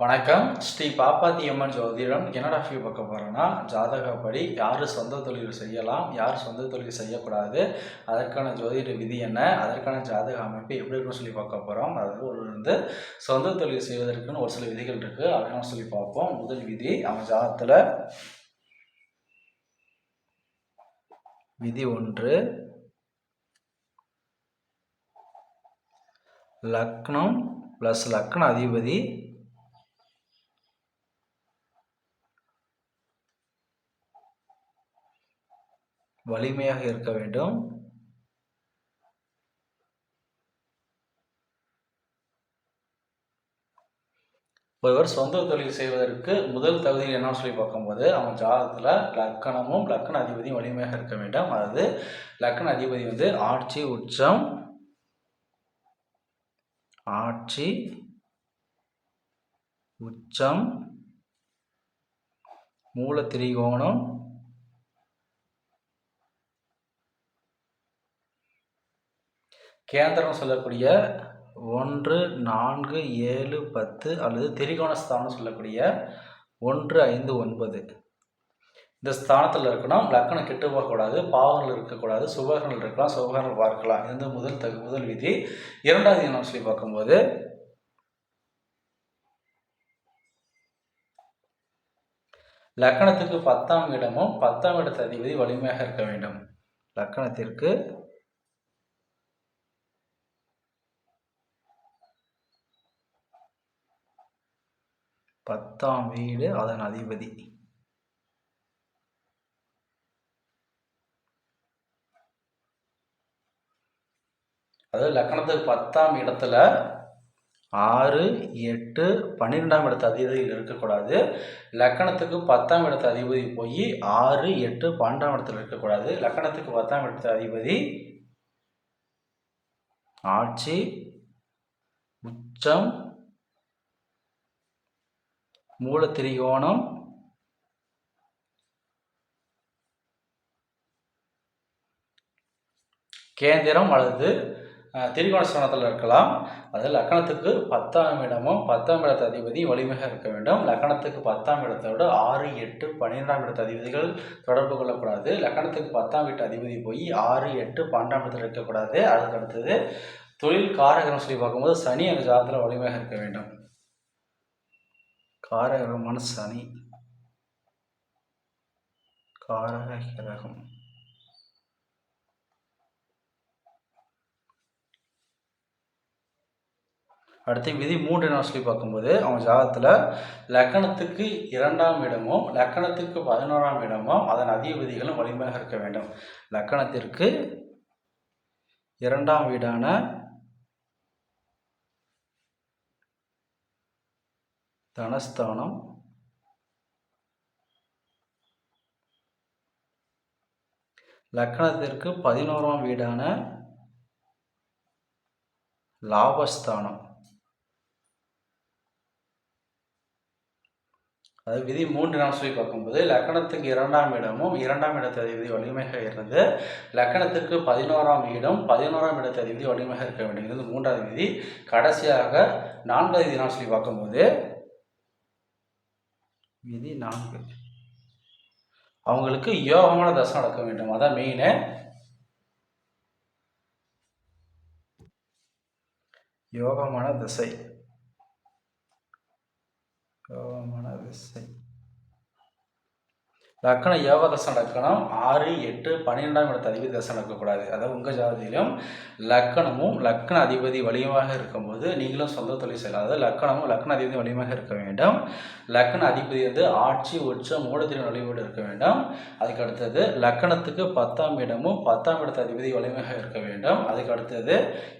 வணக்கம். ஸ்ரீ பாப்பாத்தி அம்மன் ஜோதிடம். என்னடா ஃபியூ பார்க்க போகிறோன்னா ஜாதகப்படி யார் சொந்த தொழில் செய்யலாம் யார் சொந்த தொழில் செய்யக்கூடாது அதற்கான ஜோதிட விதி என்ன அதற்கான ஜாதக அமைப்பு எப்படி இருக்குன்னு சொல்லி பார்க்க போகிறோம் அதாவது ஒரு வந்து சொந்த தொழில் செய்வதற்குன்னு ஒரு சில விதிகள் இருக்குது அப்படின்னு சொல்லி பார்ப்போம். முதல் விதி அவன் ஜாதகத்தில் விதி ஒன்று லக்னம் ப்ளஸ் லக்ன அதிபதி வலிமையாக இருக்க வேண்டும். ஒருவர் சொந்த தொழில் செய்வதற்கு முதல் தகுதி என்னன்னு சொல்லி பார்க்கும்போது அவன் ஜாதகத்தில் லக்கணமும் லக்கண அதிபதியும் வலிமையாக இருக்க வேண்டும். அதாவது லக்கண அதிபதி வந்து ஆட்சி உச்சம். ஆட்சி உச்சம். மூல திரிகோணம் கேந்திரம் சொல்லக்கூடிய ஒன்று நான்கு ஏழு பத்து அல்லது திரிகோணஸ்தானம் சொல்லக்கூடிய ஒன்று ஐந்து ஒன்பது. இந்த ஸ்தானத்தில் இருக்கணும். லக்கணம் கெட்டு போகக்கூடாது பாவங்கள் இருக்கக்கூடாது சுபகங்கள் இருக்கலாம் சுபகங்கள் பார்க்கலாம். இது வந்து முதல் தகு முதல் விதி. இரண்டாவது என்ன சொல்லி பார்க்கும்போது? லக்கணத்துக்கு பத்தாம் இடமும் பத்தாம் இடத்து அதிபதி வலிமையாக இருக்க வேண்டும். லக்கணத்திற்கு பத்தாம் வீடு அதன் அதிபதி. அதாவது லக்கணத்துக்கு பத்தாம் இடத்துல ஆறு எட்டு பன்னிரெண்டாம் இடத்து அதிபதியில் இருக்கக்கூடாது. லக்கணத்துக்கு பத்தாம் இடத்து அதிபதி போய் ஆறு எட்டு பன்னெண்டாம் இடத்துல இருக்கக்கூடாது. லக்கணத்துக்கு பத்தாம் இடத்து அதிபதி ஆட்சி உச்சம் மூல திரிகோணம் கேந்திரம் அல்லது திரிகோணஸ்தானத்தில் இருக்கலாம். அது லக்கணத்துக்கு பத்தாம் இடமும் பத்தாம் இடத்து அதிபதி வலிமையாக இருக்க வேண்டும். லக்கணத்துக்கு பத்தாம் இடத்தோட ஆறு எட்டு பன்னிரெண்டாம் இடத்து அதிபதிகள் தொடர்பு கொள்ளக்கூடாது. லக்கணத்துக்கு பத்தாம் வீட்டு அதிபதி போய் ஆறு எட்டு பன்னெண்டாம் இடத்தில் இருக்கக்கூடாது. அதுக்கு அடுத்தது தொழில் காரகரம் சொல்லி பார்க்கும்போது சனி அந்த ஜாதத்தில் வலிமையாக இருக்க வேண்டும். காரகரமான சனி காரக கிரகம் அடுத்து விதி மூன்று நான் சொல்லி பார்க்கும்போது அவன் ஜாதகத்தில் லக்கணத்துக்கு இரண்டாம் இடமும் லக்கணத்துக்கு பதினோராம் இடமும் அதன் அதிக விதிகளும் வலிமையாக இருக்க வேண்டும். லக்கணத்திற்கு இரண்டாம் வீடான தனஸ்தானம். லக்கணத்திற்கு பதினோராம் வீடான லாபஸ்தானம். அது விதி மூன்று நாம் சொல்லி பார்க்கும்போது லக்கணத்துக்கு இரண்டாம் இடமும் இரண்டாம் இடத்து அதிபதி வலிமையாக இருந்து லக்கணத்துக்கு பதினோராம் இடம் பதினோராம் இடத்து அதிபதி வலிமையாக இருக்க வேண்டும். இது மூன்றாவது விதி. கடைசியாக நான்காவது விதி சொல்லி பார்க்கும்போது விதி நான்கு. அவங்களுக்கு யோகமான தசை நடக்க வேண்டும். அதான் மெயினு யோகமான திசை. யோகமான திசை. லக்கண யோக தசை நடக்கணும். ஆறு எட்டு பன்னிரெண்டாம் இடத்து அதிபதி தசம் நடக்கக்கூடாது. அதாவது உங்கள் ஜாதியிலும் லக்கணமும் லக்கண அதிபதி வலியமாக இருக்கும்போது நீங்களும் சொந்த தொழில் செய்யலாம். அதாவது லக்கணமும் லக்கண அதிபதி வலியமாக இருக்க வேண்டும். லக்கண அதிபதி வந்து ஆட்சி உச்சம் மூடத்தின் வழிபாடு இருக்க வேண்டும். அதுக்கு அடுத்தது லக்கணத்துக்கு பத்தாம் இடமும் பத்தாம் இடத்து அதிபதி வலிமையாக இருக்க வேண்டும். அதுக்கு அடுத்தது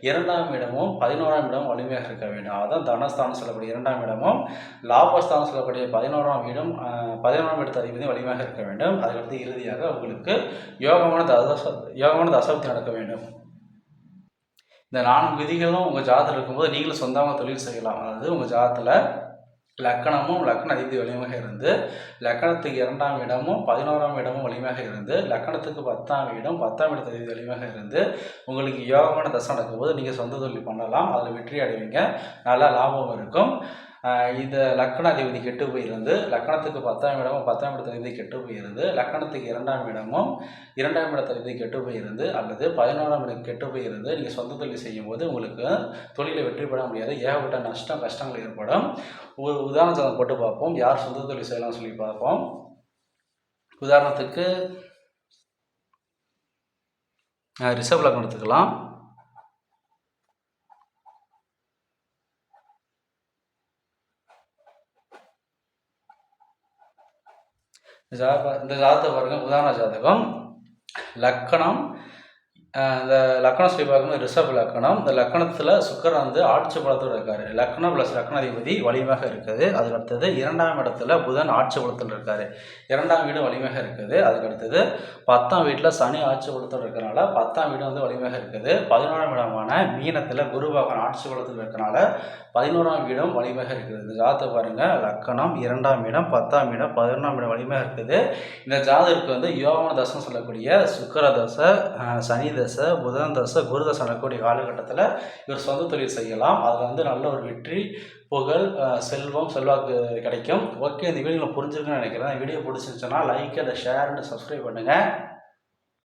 இரண்டாம் இடமும் பதினோராம் இடமும் வலிமையாக இருக்க வேண்டும். அதான் தனஸ்தானம் சொல்லக்கூடிய இரண்டாம் இடமும். லாபஸ்தானம் சொல்லக்கூடிய பதினோராம் இடம் பதினோராம் இடத்து அதிபதி வலிமையாக இருக்க வேண்டும். அதுக்கடுத்து இறுதியாக உங்களுக்கு யோகமான தச யோகமான தசபத்தி நடக்க வேண்டும். இந்த நான்கு விதிகளும் உங்கள் ஜாதத்தில் இருக்கும்போது நீங்களும் சொந்தமாக தொழில் செய்யலாம். அதாவது உங்கள் ஜாதத்தில் லக்கணமும் லக்கண அதிபதி வலிமையாக இருந்து லக்கணத்துக்கு இரண்டாம் இடமும் பதினோராம் இடமும் வலிமையாக இருந்து லக்கணத்துக்கு பத்தாம் இடம் பத்தாம் இடத்து அதிபதி வலிமையாக இருந்து உங்களுக்கு யோகமான தசை நடக்கும்போது நீங்கள் சொந்த தொழில் பண்ணலாம். அதில் வெற்றி அடைவீங்க. நல்ல லாபம் இருக்கும். இந்த லக்கணாதிபதி கெட்டு போயிருந்து லக்கணத்துக்கு பத்தாம் இடமும் பத்தாம் இடத்ததிபதி கெட்டு போயிருந்து லக்கணத்துக்கு இரண்டாம் இடமும் இரண்டாம் இடத்ததிபதி கெட்டு போயிருந்து அல்லது பதினோராம் இடம் கெட்டு போயிருந்து நீங்கள் சொந்த தொழில் செய்யும்போது உங்களுக்கு தொழிலை வெற்றி பெற முடியாது. ஏகப்பட்ட நஷ்டம் கஷ்டங்கள் ஏற்படும். ஒரு உதாரணத்தை போட்டு பார்ப்போம். யார் சொந்த தொழில் செய்யலாம்னு சொல்லி பார்ப்போம். உதாரணத்துக்கு ஆஹ் ரிஷப் லக்னம் எடுத்துக்கலாம் ஜாதக இந்த ஜாதகத்தை பாருங்கள் உதாரண ஜாதகம். லக்கணம் இந்த லக்கணம் சொல்லி பார்க்கணும் ரிஷப் லக்கணம். இந்த லக்கணத்தில் சுக்கரன் வந்து ஆட்சி பலத்தோடு இருக்காரு. லக்னம் ப்ளஸ் லக்னாதிபதி வலிமையாக இருக்குது. அதுக்கு அடுத்தது இரண்டாம் இடத்துல புதன் ஆட்சி பலத்தில் இருக்கார். இரண்டாம் வீடு வலிமையாக இருக்குது. அதுக்கு அடுத்தது பத்தாம் வீட்டில் சனி ஆட்சி பலத்தோடு இருக்கிறனால பத்தாம் வீடு வந்து வலிமையாக இருக்குது. பதினோராம் இடமான மீனத்தில் குரு பகவான் ஆட்சி பலத்தில் இருக்கனால பதினோராம் வீடும் வலிமையாக இருக்குது. இந்த பாருங்கள் பாருங்க. லக்கணம் இரண்டாம் இடம் பத்தாம் இடம் பதினொன்றாம் இடம் வலிமையாக இருக்குது. இந்த ஜாதகருக்கு வந்து யோகமான தசம் சொல்லக்கூடிய சுக்கர தசை சனி தசை புதன் தசை குரு தசை நடக்கக்கூடிய காலகட்டத்தில் இவர் சொந்த தொழில் செய்யலாம். அதில் வந்து நல்ல ஒரு வெற்றி புகழ் செல்வம் செல்வாக்கு கிடைக்கும். ஓகே இந்த வீடியோ புரிஞ்சிருக்குன்னு நினைக்கிறேன். வீடியோ பிடிச்சிருந்துச்சுன்னா like and share and subscribe பண்ணுங்கள்